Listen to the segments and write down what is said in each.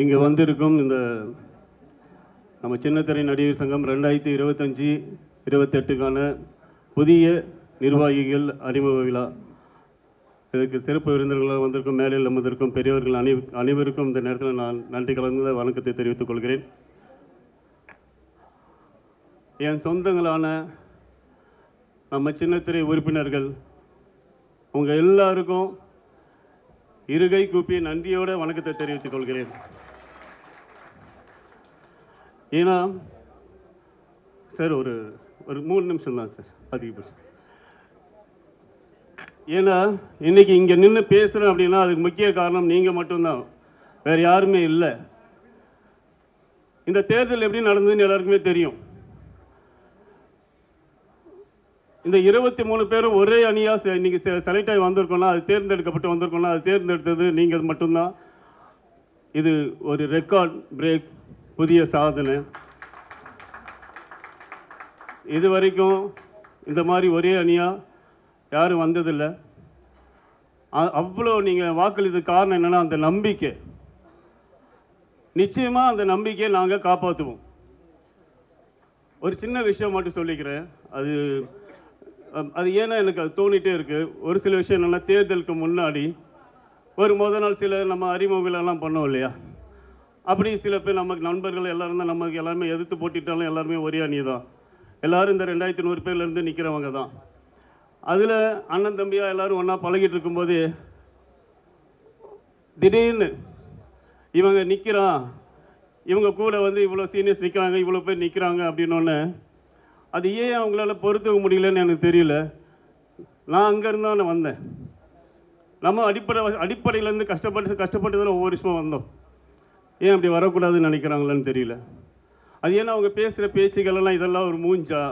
இங்கே வந்திருக்கும் இந்த நம்ம சின்னத்திரை நடிகர் சங்கம் ரெண்டாயிரத்தி இருபத்தஞ்சி இருபத்தெட்டுக்கான புதிய நிர்வாகிகள் அறிமுக விழா. இதுக்கு சிறப்பு விருந்தினர்களாக வந்திருக்கும் மேலில் அமர்ந்திருக்கும் பெரியவர்கள் அனை அனைவருக்கும் இந்த நேரத்தில் நான் நன்றி கலந்த வணக்கத்தை தெரிவித்துக் கொள்கிறேன். என் சொந்தங்களான நம்ம சின்னத்திரை உறுப்பினர்கள் உங்கள் எல்லாருக்கும் இருகை கூப்பி நன்றியோட வணக்கத்தை தெரிவித்துக் கொள்கிறேன். ஏன்னா சார் ஒரு ஒரு மூணு நிமிஷம் தான் சார் அதிகபட்சம் ஏன்னா இன்றைக்கி இங்கே நின்று பேசுகிறேன் அப்படின்னா அதுக்கு முக்கிய காரணம் நீங்கள் மட்டும்தான். வேறு யாருமே இல்லை. இந்த தேர்தல் எப்படி நடந்ததுன்னு எல்லாருக்குமே தெரியும். இந்த இருபத்தி மூணு பேரும் ஒரே அணியாக இன்றைக்கி செலக்ட் ஆகி வந்திருக்கோம்னா அது தேர்ந்தெடுக்கப்பட்டு வந்திருக்கோம்னா அது தேர்ந்தெடுத்தது நீங்கள் மட்டும்தான். இது ஒரு ரெக்கார்ட் பிரேக் புதிய சாதனை. இது வரைக்கும் இந்த மாதிரி ஒரே அணியாக யாரும் வந்ததில்லை. அவ்வளோ நீங்கள் வாக்களித்த காரணம் என்னென்னா அந்த நம்பிக்கை. நிச்சயமாக அந்த நம்பிக்கையை நாங்கள் காப்பாற்றுவோம் ஒரு சின்ன விஷயம் மட்டும் சொல்லிக்கிறேன். அது அது ஏன்னா எனக்கு அது தோணிட்டே இருக்குது ஒரு சில விஷயம் என்னென்னா தேர்தலுக்கு முன்னாடி ஒரு முத நாள் சில நம்ம அறிமுகங்களெல்லாம் பண்ணோம் இல்லையா? அப்படி சில பேர் நமக்கு நண்பர்கள் எல்லாரும் தான் நமக்கு எல்லாருமே எதிர்த்து போட்டிட்டாலும் எல்லாருமே ஒரே அணி தான். எல்லாரும் இந்த ரெண்டாயிரத்தி நூறு பேர்லேருந்து நிற்கிறவங்க தான். அதில் அண்ணன் தம்பியாக எல்லாரும் ஒன்றா பழகிட்டு இருக்கும்போது திடீர்னு இவங்க நிற்கிறான் இவங்க கூட வந்து இவ்வளோ சீனியர்ஸ் நிற்கிறாங்க இவ்வளோ பேர் நிற்கிறாங்க அப்படின்னோடனே அது ஏன் அவங்களால பொறுத்துக்க முடியலன்னு எனக்கு தெரியல. நான் அங்கேருந்து தான் வந்தேன். நம்ம அடிப்படை அடிப்படையிலேருந்து கஷ்டப்பட்டு கஷ்டப்பட்டு தான் ஒவ்வொரு விஷயமும் வந்தோம். ஏன் அப்படி வரக்கூடாதுன்னு நினைக்கிறாங்களான்னு தெரியல. அது ஏன்னா அவங்க பேசுகிற பேச்சுகள் எல்லாம் இதெல்லாம் ஒரு மூஞ்சா?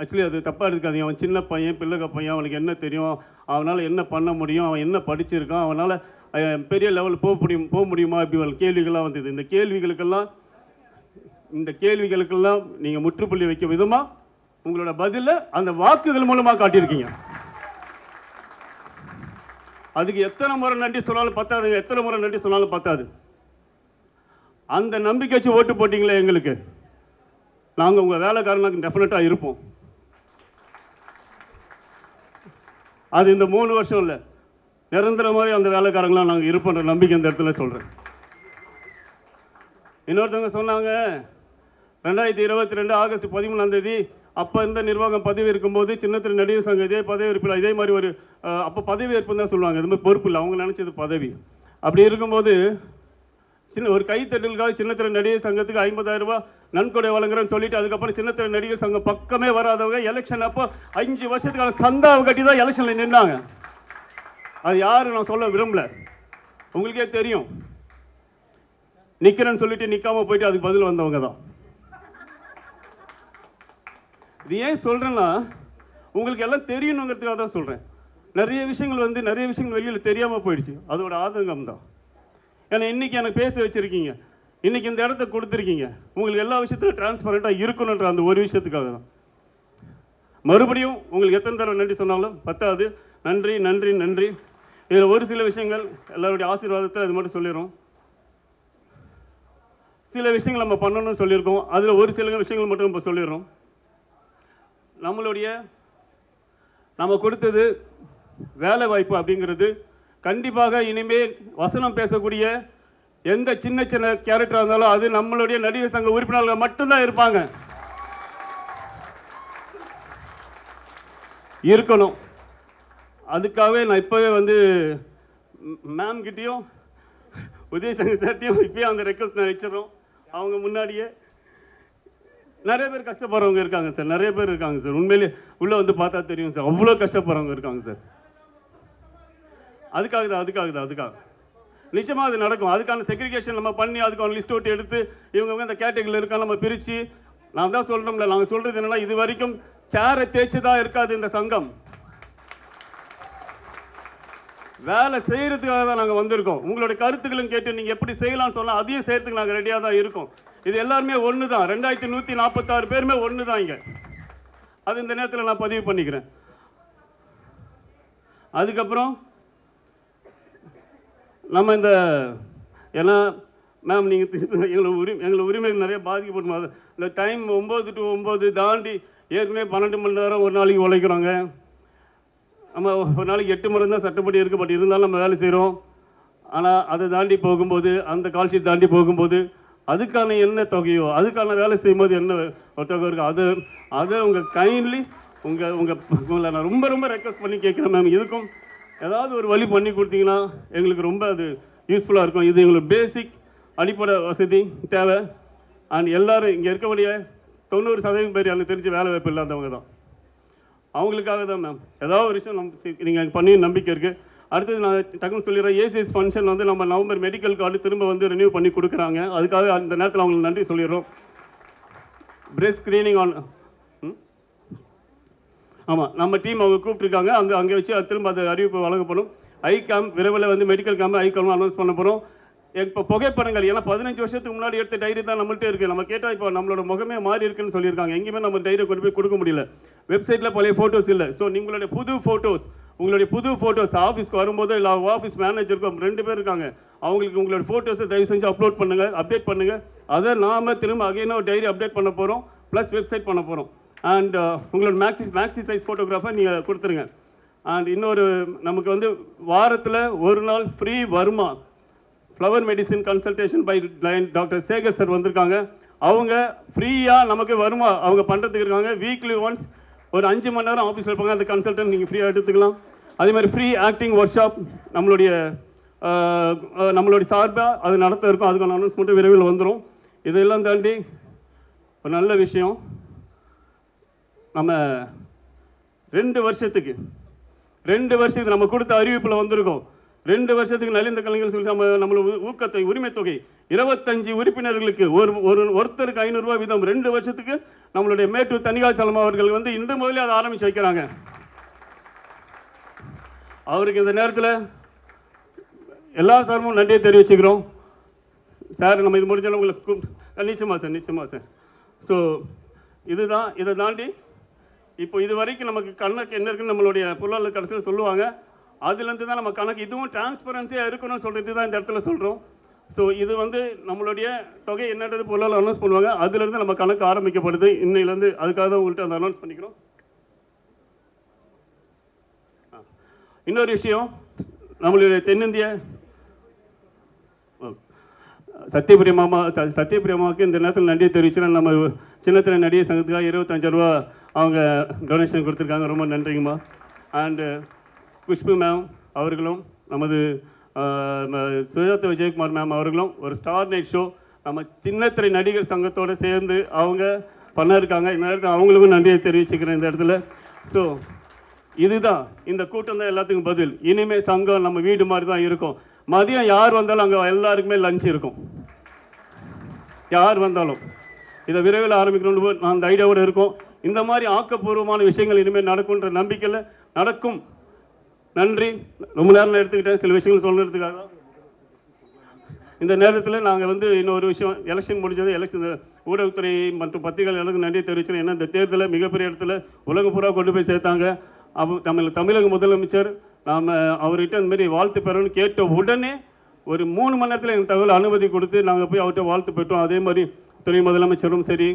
ஆக்சுவலி அது தப்பாக எடுக்காதீங்க அவன் சின்ன பையன் பிள்ளைக பையன் அவனுக்கு என்ன தெரியும்? அவனால் என்ன பண்ண முடியும்? அவன் என்ன படிச்சிருக்கான்? அவனால் பெரிய லெவல் போக முடியும் போக முடியுமா? இப்படி ஒரு கேள்விகள்லாம் வந்தது. இந்த கேள்விகளுக்கெல்லாம் இந்த கேள்விகளுக்கெல்லாம் நீங்கள் முற்றுப்புள்ளி வைக்க விதமாக உங்களோட பதிலை அந்த வாக்குகள் மூலமாக காட்டியிருக்கீங்க. அதுக்கு எத்தனை முறை நன்றி சொன்னாலும் பத்தாதுங்க. எத்தனை முறை நன்றி சொன்னாலும் பத்தாது. அந்த நம்பிக்கை வச்சு ஓட்டு போட்டிங்களே எங்களுக்கு? நாங்கள் உங்கள் வேலைக்காரங்களுக்கு டெஃபினட்டாக இருப்போம். அது இந்த மூணு வருஷம் இல்லை. நிரந்தரமாகவே அந்த வேலைக்காரங்களாம் நாங்கள் இருப்போன்ற நம்பிக்கை இந்த இடத்துல சொல்கிறேன் இன்னொருத்தவங்க சொன்னாங்க ரெண்டாயிரத்தி இருபத்தி ரெண்டு ஆகஸ்ட் பதிமூணாம் தேதி அப்போ இருந்த நிர்வாகம் பதவி இருக்கும்போது சின்னத்திரை நடிகர் சங்கம் இதே பதவி இருப்பில் இதே மாதிரி ஒரு அப்போ பதவி ஏற்புன்னு தான் சொல்லுவாங்க. இது மாதிரி பொறுப்பு இல்லை. அவங்க நினச்சது பதவி. அப்படி இருக்கும்போது சின்ன ஒரு கைத்தட்டலுக்காக சின்னத்திரை நடிகர் சங்கத்துக்கு ஐம்பதாயிரம் ரூபாய் நன்கொடை வழங்குறேன்னு சொல்லிட்டு அதுக்கப்புறம் சின்னத்திரை நடிகர் சங்கம் பக்கமே வராதவங்க எலெக்ஷன் அப்போ அஞ்சு வருஷத்துக்கான சந்தாவை கட்டி தான் எலெக்ஷனில் நின்னாங்க. அது யாரும் நான் சொல்ல விரும்பல. உங்களுக்கே தெரியும். நிற்கிறேன்னு சொல்லிட்டு நிற்காம போயிட்டு அதுக்கு பதில் வந்தவங்க தான். இது ஏன் சொல்கிறேன்னா உங்களுக்கு எல்லாம் தெரியணுங்கிறதுக்காக தான் சொல்கிறேன் நிறைய விஷயங்கள் வந்து நிறைய விஷயங்கள் வெளியில் தெரியாமல் போயிடுச்சு. அதோட ஆதங்கம் தான் ஏன்னா இன்னைக்கு எனக்கு பேச வச்சுருக்கீங்க. இன்னைக்கு இந்த இடத்த கொடுத்துருக்கீங்க. உங்களுக்கு எல்லா விஷயத்திலும் டிரான்ஸ்பரண்ட்டாக இருக்கணுன்ற அந்த ஒரு விஷயத்துக்காக தான். மறுபடியும் உங்களுக்கு எத்தனை தடவை நன்றி சொன்னாலும்? பத்தாது நன்றி நன்றி நன்றி. இதில் ஒரு சில விஷயங்கள் எல்லாருடைய ஆசீர்வாதத்தில் அது மட்டும் சொல்லிடுறோம். சில விஷயங்கள் நம்ம பண்ணணும்னு சொல்லியிருக்கோம். அதில் ஒரு சில விஷயங்கள் மட்டும் நம்ம சொல்லிடுறோம். நம்மளுடைய நம்ம கொடுத்தது வேலை வாய்ப்பு அப்படிங்கிறது கண்டிப்பாக இனிமேல் வசனம் பேசக்கூடிய எந்த சின்ன சின்ன கேரக்டராக இருந்தாலும் அது நம்மளுடைய நடிகர் சங்க உறுப்பினர்கள் மட்டும்தான் இருப்பாங்க. இருக்கணும். அதுக்காகவே நான் இப்போவே வந்து மேம் கிட்டேயும் உதயசங்கர் சார்ட்டையும் இப்பயே அந்த ரெக்வஸ்ட் நான் வச்சிடறோம். அவங்க முன்னாடியே. நிறைய பேர் கஷ்டப்படுறவங்க இருக்காங்க சார். நிறைய பேர் இருக்காங்க சார். உண்மையிலே உள்ளே வந்து பார்த்தா தெரியும் சார். அவ்வளோ கஷ்டப்படுறவங்க இருக்காங்க சார். அதுக்காக தான் அதுக்காக தான் அதுக்காக. நிச்சயமாக அது நடக்கும். அதுக்கான செக்ரிகேஷன் நம்ம பண்ணி அதுக்கான லிஸ்ட் அவுட் எடுத்து இவங்க இந்த கேட்டகரியில் இருக்கா நம்ம பிரித்து நான் தான் சொல்கிறோம்ல நாங்கள் சொல்கிறது என்னென்னா இது வரைக்கும் சேரை தேய்ச்சி தான் இருக்காது இந்த சங்கம். வேலை செய்கிறதுக்காக தான் நாங்கள் வந்திருக்கோம். உங்களுடைய கருத்துக்களும் கேட்டு நீங்கள் எப்படி செய்யலாம்னு சொன்னால் அதையும் செய்கிறதுக்கு நாங்கள் ரெடியாக தான் இருக்கோம். இது எல்லாருமே ஒன்று தான் ரெண்டாயிரத்தி நூற்றி நாற்பத்தாறு பேருமே ஒன்று தான் இங்கே. அது இந்த நேரத்தில் நான் பதிவு பண்ணிக்கிறேன். அதுக்கப்புறம் நம்ம இந்த ஏன்னா மேம் நீங்கள் எங்களை உரிமை எங்களை உரிமைகள் நிறைய பாதிக்கப்படும். அது இந்த டைம் ஒம்பது டு ஒம்பது தாண்டி ஏற்கனவே பன்னெண்டு மணி நேரம் ஒரு நாளைக்கு உழைக்கிறோங்க. நம்ம ஒரு நாளைக்கு எட்டு மணி தான் சட்டப்படி இருக்குது பட் இருந்தாலும் நம்ம வேலை செய்கிறோம் ஆனால் அதை தாண்டி போகும்போது அந்த கால்ஷீட் தாண்டி போகும்போது அதுக்கான என்ன தொகையோ அதுக்கான வேலை செய்யும்போது என்ன ஒரு தொகை இருக்கோ? அது அதை உங்கள் கைண்ட்லி உங்கள் உங்கள் உங்களை நான் ரொம்ப ரொம்ப ரெக்வஸ்ட் பண்ணி கேட்குறேன் மேம் இதுக்கும் ஏதாவது ஒரு வழி பண்ணி கொடுத்தீங்கன்னா எங்களுக்கு ரொம்ப அது யூஸ்ஃபுல்லாக இருக்கும். இது எங்களுக்கு பேசிக் அடிப்படை வசதி தேவை. அண்ட் எல்லாரும் இங்கே இருக்கக்கூடிய தொண்ணூறு சதவீதம் பேர் எனக்கு தெரிஞ்சு வேலை வாய்ப்பு இல்லாதவங்க தான். அவங்களுக்காக தான் மேம் ஏதாவது ஒரு விஷயம் நம்ம நீங்கள் பண்ணி நம்பிக்கை இருக்குது அடுத்தது நான் டக்குன்னு சொல்லிடுறேன். ஏசிஎஸ் ஃபங்க்ஷன் வந்து நம்ம நவம்பர் மெடிக்கல் கார்டு திரும்ப வந்து ரினியூ பண்ணி கொடுக்குறாங்க. அதுக்காக அந்த நேரத்தில் அவங்களுக்கு நன்றி சொல்லிடுறோம். பிரேஸ் ஸ்க்ரீனிங் ஆன் ஆமாம் நம்ம டீம் அவங்க கூப்பிட்டுருக்காங்க. அங்கே அங்கே வச்சு அது திரும்ப அது அறிவிப்பு வழங்கப்படும். ஐ கேம்ப் விரைவில் வந்து medical camp eye camp announce பண்ண போகிறோம் இப்போ புகைப்படங்கள் ஏன்னா பதினஞ்சு வருஷத்துக்கு முன்னாடி எடுத்த டைரி தான் நம்மள்ட்ட இருக்குது நம்ம கேட்டால் இப்போ நம்மளோட முகமே மாறி இருக்குன்னு சொல்லியிருக்காங்க. எங்கேயுமே நம்ம டைரி கொண்டு போய் கொடுக்க முடியல. வெப்சைட்டில் பழைய ஃபோட்டோஸ் இல்லை. ஸோ உங்களுடைய புது ஃபோட்டோஸ் உங்களுடைய புது ஃபோட்டோஸ் ஆஃபீஸ்க்கு வரும்போது இல்லை ஆஃபீஸ் மேனேஜருக்கும் ரெண்டு பேர் இருக்காங்க. அவங்களுக்கு உங்களோட ஃபோட்டோஸை தயவு செஞ்சு அப்லோட் பண்ணுங்கள் அப்டேட் பண்ணுங்கள் அதை நாம திரும்ப அகைனாக ஒரு டைரி அப்டேட் பண்ண போகிறோம் ப்ளஸ் வெப்சைட் பண்ண போகிறோம் அண்ட் uh, உங்களோட மேக்ஸி மேக்ஸி சைஸ் ஃபோட்டோகிராஃபை நீங்கள் கொடுத்துருங்க. அண்ட் இன்னொரு நமக்கு வந்து வாரத்தில் ஒரு நாள் ஃப்ரீ வருமா? Flower medicine consultation by doctor Sekar sir வந்திருக்காங்க. அவங்க ஃப்ரீயாக நமக்கு வருமா? அவங்க பண்ணுறதுக்கு இருக்காங்க. வீக்லி ஒன்ஸ் ஒரு அஞ்சு மணி நேரம் ஆஃபீஸில் இருப்பாங்க. அந்த கன்சல்டன்ட் நீங்கள் ஃப்ரீயாக எடுத்துக்கலாம். அதே மாதிரி ஃப்ரீ ஆக்டிங் ஒர்க் ஷாப் நம்மளுடைய நம்மளுடைய சார்பாக அது நடத்த இருக்கும். அதுக்கான அனௌன்ஸ்மெண்ட்டு விரைவில் வந்துடும் இதெல்லாம் தாண்டி ஒரு நல்ல விஷயம். நம்ம ரெண்டு வருஷத்துக்கு ரெண்டு வருஷத்துக்கு நம்ம கொடுத்த அறிவிப்பில் வந்திருக்கோம். ரெண்டு வருஷத்துக்கு நலிந்த கலைஞர் சொல்லி நம்ம நம்மளோட ஊக்கத்தை உரிமை தொகை இருபத்தஞ்சு உறுப்பினர்களுக்கு ஒரு ஒரு ஒருத்தருக்கு ஐநூறுரூவா வீதம் ரெண்டு வருஷத்துக்கு நம்மளுடைய மேட்டூர் தனிகாச்சலம் அவர்கள் வந்து இன்று முதலே அதை ஆரம்பித்து வைக்கிறாங்க. அவருக்கு இந்த நேரத்தில் எல்லா சார்பும் நன்றியை தெரிவிச்சுக்கிறோம். சார் நம்ம இது முடிஞ்சாலும் உங்களை கூப்பிட்டு நிச்சயமா சார் நிச்சயமா சார். ஸோ இதுதான் இதை தாண்டி இப்போ இது வரைக்கும் நமக்கு கணக்கு என்ன இருக்குன்னு நம்மளுடைய பொருளாளர் கடைசியில் சொல்லுவாங்க. அதுலேருந்து தான் நம்ம கணக்கு இதுவும் டிரான்ஸ்பரன்சியாக இருக்கணும்னு சொல்கிறது தான் இந்த இடத்துல சொல்கிறோம் ஸோ இது வந்து நம்மளுடைய தொகை என்னன்றது பொருளாளர் அனௌன்ஸ் பண்ணுவாங்க. அதுலேருந்து நம்ம கணக்கு ஆரம்பிக்கப்படுது. இன்னையிலேருந்து அதுக்காக தான் உங்கள்கிட்ட அந்த அனௌன்ஸ் பண்ணிக்கிறோம். இன்னொரு விஷயம் நம்மளுடைய தென்னிந்திய சத்யபிரிய மாமா இந்த நேரத்தில் நன்றியை தெரிவிச்சுன்னா நம்ம சின்னத்தில் நடிகை சங்கத்துக்காக இருபத்தஞ்சு ரூபா அவங்க டொனேஷன் கொடுத்துருக்காங்க. ரொம்ப நன்றிங்கம்மா. அண்டு குஷ்பு மேம் அவர்களும் நமது சுஜாதா விஜயகுமார் மேம் அவர்களும் ஒரு ஸ்டார் நைட் ஷோ நம்ம சின்னத்திரை நடிகர் சங்கத்தோடு சேர்ந்து அவங்க பண்ணிருக்காங்க இந்த நேரத்தில் அவங்களுக்கும் நன்றியை தெரிவிச்சுக்கிறேன் இந்த இடத்துல. ஸோ இதுதான். இந்த கூட்டம் தான் எல்லாத்துக்கும் பதில். இனிமேல் சங்கம் நம்ம வீடு மாதிரி தான் இருக்கும். மதியம் யார் வந்தாலும் அங்கே எல்லாருக்குமே லஞ்ச் இருக்கும். யார் வந்தாலும். இதை விரைவில் ஆரம்பிக்கணும்னு போ- நான் அந்த ஐடியாவோடு இருக்கோம். இந்த மாதிரி ஆக்கப்பூர்வமான விஷயங்கள் இனிமேல் நடக்கும்ன்ற நம்பிக்கையில் நடக்கும். நன்றி. ரொம்ப நேரம் எடுத்துக்கிட்டேன். சில விஷயங்கள் சொல்கிறதுக்காக இந்த நேரத்தில் நாங்கள் வந்து இன்னொரு விஷயம் எலெக்ஷன் முடிஞ்சது எலெக்ஷன் ஊடகத்துறை மற்றும் பத்திரிகைகள் எல்லாருக்கும் நன்றி தெரிவிச்சோம் ஏன்னா இந்த தேர்தலை மிகப்பெரிய இடத்துல உலகம் பூரா கொண்டு போய் சேர்த்தாங்க. அப்போ தமிழ் தமிழக முதலமைச்சர். நாம் அவர்கிட்ட இந்தமாரி வாழ்த்து பெறணும்னு கேட்ட உடனே ஒரு மூணு மணி நேரத்தில் எங்கள் தகவல் அனுமதி கொடுத்து நாங்கள் போய் அவர்கிட்ட வாழ்த்து பெற்றோம். அதே மாதிரி துணை முதலமைச்சரும் சரி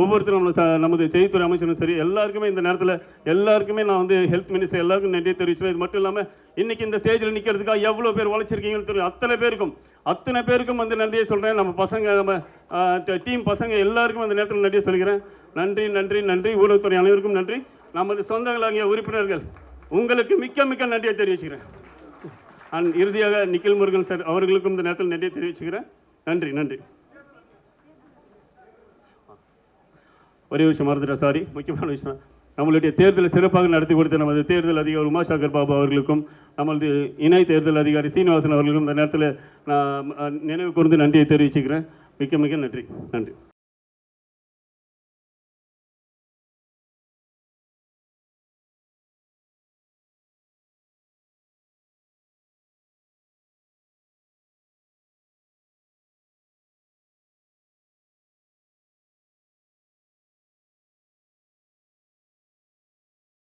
ஒவ்வொருத்தரும் நம்ம நமது செய்தித்துறை அமைச்சரும் சரி எல்லாருக்குமே இந்த நேரத்தில் எல்லாருக்குமே நான் வந்து ஹெல்த் மினிஸ்டர் எல்லாருக்கும் நன்றி தெரிவிச்சேன் இது மட்டும் இல்லாமல் இன்றைக்கி இந்த ஸ்டேஜில் நிற்கிறதுக்காக எவ்வளோ பேர் உழைச்சிருக்கீங்கன்னு தெரியும். அத்தனை பேருக்கும் அத்தனை பேருக்கும் வந்து நன்றியை சொல்கிறேன் நம்ம பசங்க நம்ம டீம் பசங்க எல்லாருக்கும் அந்த நேரத்தில் நன்றியை சொல்கிறேன் நன்றி நன்றி நன்றி. ஊடகத்துறை அனைவருக்கும் நன்றி. நமது சொந்தங்களாகிய உறுப்பினர்கள் உங்களுக்கு மிக்க மிக்க நன்றியை தெரிவிச்சுக்கிறேன். அண்ட் இறுதியாக நிக்கில் முருகன் சார் அவர்களுக்கும் இந்த நேரத்தில் நன்றியை தெரிவிச்சுக்கிறேன். நன்றி நன்றி. ஒரே விஷயம் மறந்துட்டேன் சாரி முக்கியமான விஷயம். நம்மளுடைய தேர்தலை சிறப்பாக நடத்தி கொடுத்த நமது தேர்தல் அதிகாரி உமாசாகர் பாபு அவர்களுக்கும் நமது இணை தேர்தல் அதிகாரி சீனிவாசன் அவர்களுக்கும் இந்த நேரத்தில் நான் நினைவு கூர்ந்து நன்றியை தெரிவிச்சுக்கிறேன். மிக்க மிக நன்றி. நன்றி.